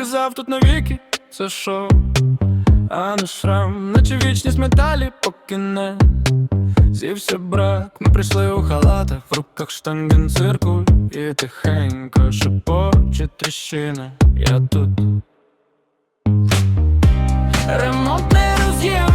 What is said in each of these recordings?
казав тут навіки, це шоу а не шрам, наче вічність металі покине. Зівся брак, ми прийшли у халатах, в руках штанген циркуль і тихенько шепоче тріщина, я тут. Ремонтний роз'єм.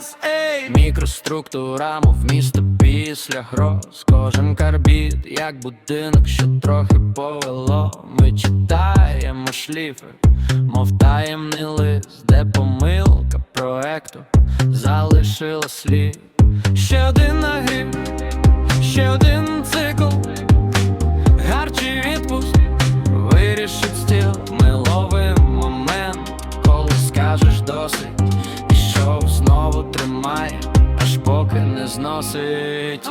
час, ей мікроструктура, мов місто після гроз Кожен карбід, як будинок, що трохи повело. Ми читаємо шліфи, мов таємний лист, де помилка проекту залишила слід. Ще один нагиб зносить.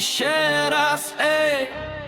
trincheiras, ei.